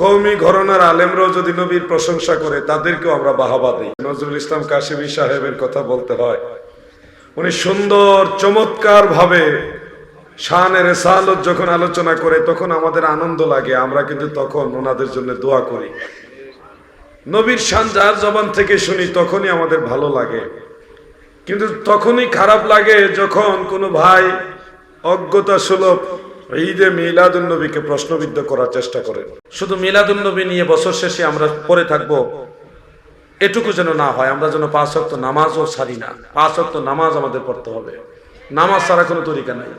কৌমি ঘরনার আলেমরাও যদি নবীর প্রশংসা করে, তাদেরকেও আমরা বাহাবা দিই। নজরুল ইসলাম কাশিমি সাহেবের কথা বলতে হয়। উনি সুন্দর চমৎকার ভাবে শানের রেসালত যখন আলোচনা করে, তখন আমাদের আনন্দ লাগে। আমরা কিন্তু তখন ওনাদের জন্য দোয়া করি। নবীর শান যার জবান থেকে শুনি, তখনই আমাদের ভালো লাগে। কিন্তু তখনই খারাপ লাগে যখন কোনো ভাই অজ্ঞতা সুলভ ঈদে মিলাদুল নবীকে প্রশ্নবিদ্ধ করার চেষ্টা করে শুধু মিলাদুল নবী নিয়ে বছর শেষে আমরা পরে থাকব, এটুকু যেন না হয়, আমরা যেন পাঁচ অক্ত নামাজও ছাড়ি না। পাঁচ অক্ত নামাজ আমাদের পড়তে হবে। নামাজ ছাড়া কোনো তরিকা নাই।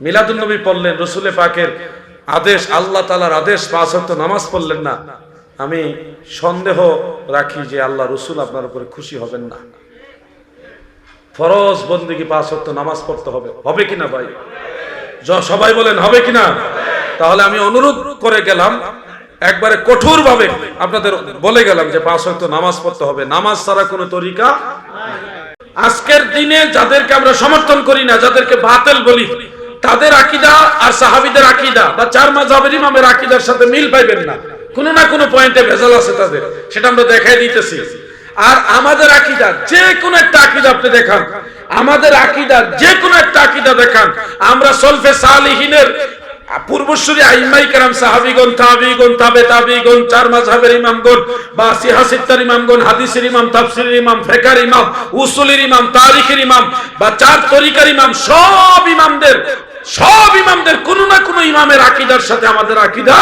মিলাদুল নবী পড়লেন রসুলে পাকের আদেশ, আল্লাহ তালার আদেশ, পাঁচ অক্ত নামাজ পড়লেন না। আমি সন্দেহ রাখি যে আল্লাহ রসুল আপনার উপরে খুশি হবেন না। ফরজ বন্দিকে পাঁচ অক্ত নামাজ পড়তে হবে। হবে কিনা ভাই? সবাই বলেন, হবে কিনা? তাহলে আমি অনুরোধ করে গেলাম, একবারে কঠোর ভাবে আপনাদের বলে গেলাম যে পাঁচ অক্ত নামাজ পড়তে হবে। নামাজ ছাড়া কোনো তরিকা আজকের দিনে যাদেরকে আমরা সমর্থন করি না, যাদেরকে বাতিল বলি, তাদের আকিদা আর সাহাবিদের আকিদা বা চার মাঝাবের ইমামের আকিদার সাথে মিল পাইবেন না। কোনো না কোনো পয়েন্টে ভেজাল আছে তাদের। সেটা আমরা দেখাই দিতেছি। আর আমাদের আকিদা, যে কোনো একটা আকিদা আপনি দেখান। আমাদের আকিদা, যে কোনো একটা আকিদা দেখান। আমরা সলফে সালিহিনের পূর্বসূরি আইমাই হাদিসের ইমাম ইমাম ফিকহের ইমাম, উসুলের ইমাম, তারিখের ইমাম বা চার তরিকার ইমাম, সব ইমামদের সব ইমামদের কোনো না কোনো ইমামের আকীদার সাথে আমাদের আকীদা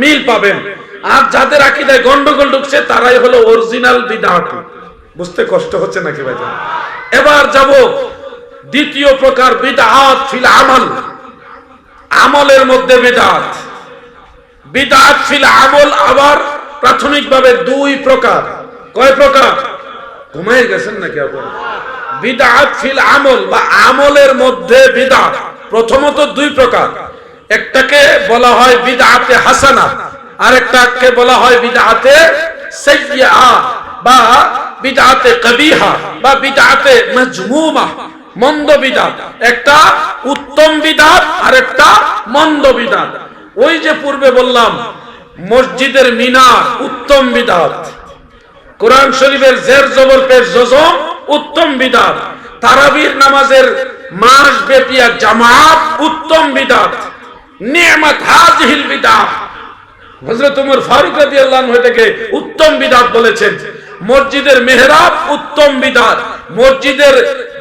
মিল পাবেন। আর যাদের আকীদায় গন্ডগোল ঢুকছে, তারাই হলো অরিজিনাল বিদআতি বুঝতে কষ্ট হচ্ছে নাকি ভাই এবার যাব দ্বিতীয় প্রকার বিদআত ফিল আমল। আমলের মধ্যে বিদাত। বিদাত ফিল আমল আবার প্রাথমিকভাবে দুই প্রকার। কয় প্রকার? ঘুমাই গেছেন নাকি আপনারা বিদাত ফিল আমল বা আমলের মধ্যে বিদাত। প্রথমত দুই প্রকার। একটাকে বলা হয় বিদাতে হাসানা আর একটাকে বলা হয় বিদাতে বা কবিহা বা মন্দ বিদাত। একটা উত্তম বিদাত আর একটা মন্দ বিদাত। ওই যে পূর্বে বললাম, মসজিদের মিনার উত্তম বিদাত। কোরআন শরীফের জের জবর পেশ জজম উত্তম বিদাত। তারাবির নামাজের মাস ব্যাপিয়া জামাত উত্তম বিদাত। নিয়ামত হাজহিল বিদাত। হযরত ওমর ফারুক এটাকে উত্তম বিদাত বলেছেন। মসজিদের মেহরাব উত্তম বিদাত। মসজিদের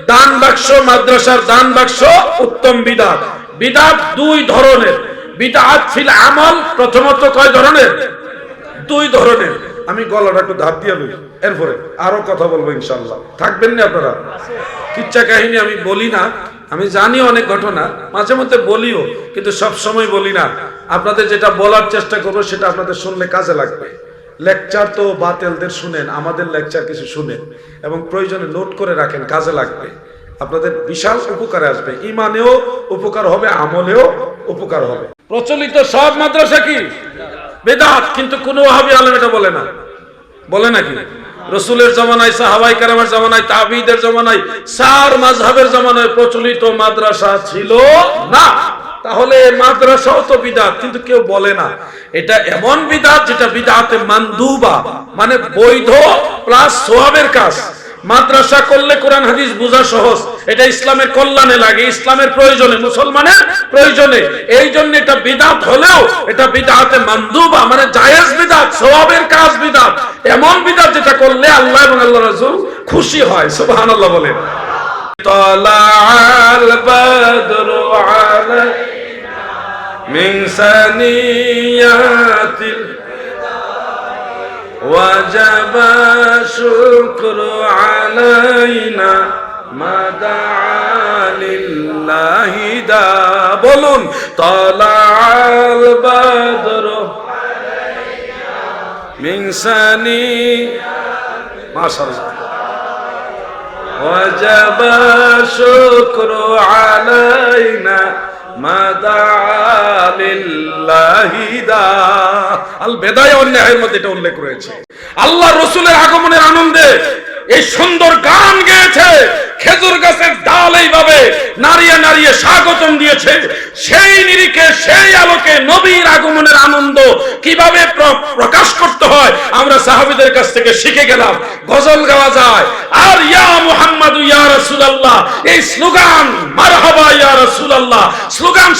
দান বাক্স, মাদ্রাসার দান বাক্স উত্তম বিদাত। বিদাত দুই ধরনের। বিদাত ফিল আমল, প্রথমত কয় ধরনের? দুই ধরনের। আমি গলাটা একটু ধাপ দিয়ে এরপরে আরও কথা বলব ইনশাল্লাহ থাকবেন না আপনারা? কিচ্ছা কাহিনী আমি বলি না। আমি জানি অনেক ঘটনা, মাঝে মধ্যে বলিও, কিন্তু সব সময় বলি না। আপনাদের যেটা বলার চেষ্টা করব, সেটা আপনাদের শুনলে কাজে লাগবে। লেকচার তো বাতেলদের শুনেন, আমাদের লেকচার কিছু শুনেন, এবং প্রয়োজনে নোট করে রাখেন, কাজে লাগবে। আপনাদের বিশাল উপকারে আসবে। ইমানেও উপকার হবে, আমলেও উপকার হবে। প্রচলিত সব মাদ্রাসা কি? বেদাত, কিন্তু কোন ওয়াহাবি আলেম এটা বলে না। বলে নাকি? রসুলের জমানায়, সাহাবাই কারামের জমানায়, তাবিদের জমানায় সার মাঝহের জমানায় প্রচলিত মাদ্রাসা ছিল না। তাহলে মাদ্রাসাও তো বিদাত, কিন্তু কেউ বলে না। এটা এমন বিদাত যেটা বিদাতে মানদুবা মানে বৈধ প্লাস সোয়াবের কাজ। মাদ্রাসা করলে কোরআন হাদিস বোঝা সহজ এটা ইসলামের কল্যাণে লাগে ইসলামের প্রয়োজনে মুসলমানের প্রয়োজনে এই জন্য এটা বিদাত হলেও এটা বিদাতে মানদুবা মানে জায়েজ বিদাত সওয়াবের কাজ বিদাত এমন বিদাত যেটা করলে আল্লাহ এবং আল্লাহ রাসূল খুশি হয় সুবহানাল্লাহ বলেন طلع البدر علينا من ثنيات وجب شكر علينا ما دعا لله دا بلون طلع البدر من سني ما شاء الله وجب شكر علينا স্বাগতম দিয়েছে। সেই নিরিখে, সেই আলোকে নবীর আগমনের আনন্দ কীভাবে প্রকাশ করতে হয়, আমরা সাহাবিদের কাছ থেকে শিখে গেলাম। গজল গাওয়া যায়। আর ইয়া মুহাম্মদ ইয়া রাসূলুল্লাহ, এই স্লোগান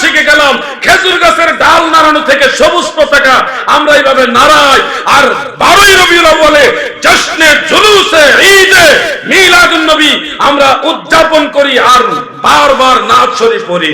শিখে গেলাম, খেজুর গাছের ডাল নাড়ানো থেকে সবুজ পতাকা, আমরা এইভাবে নাড়াই। আর বারোই রবিউল বলে জশ্নে জুলুসে ঈদে মিলাদুন নবী আমরা উদযাপন করি আর বারবার নাচ শরীফ পড়ি।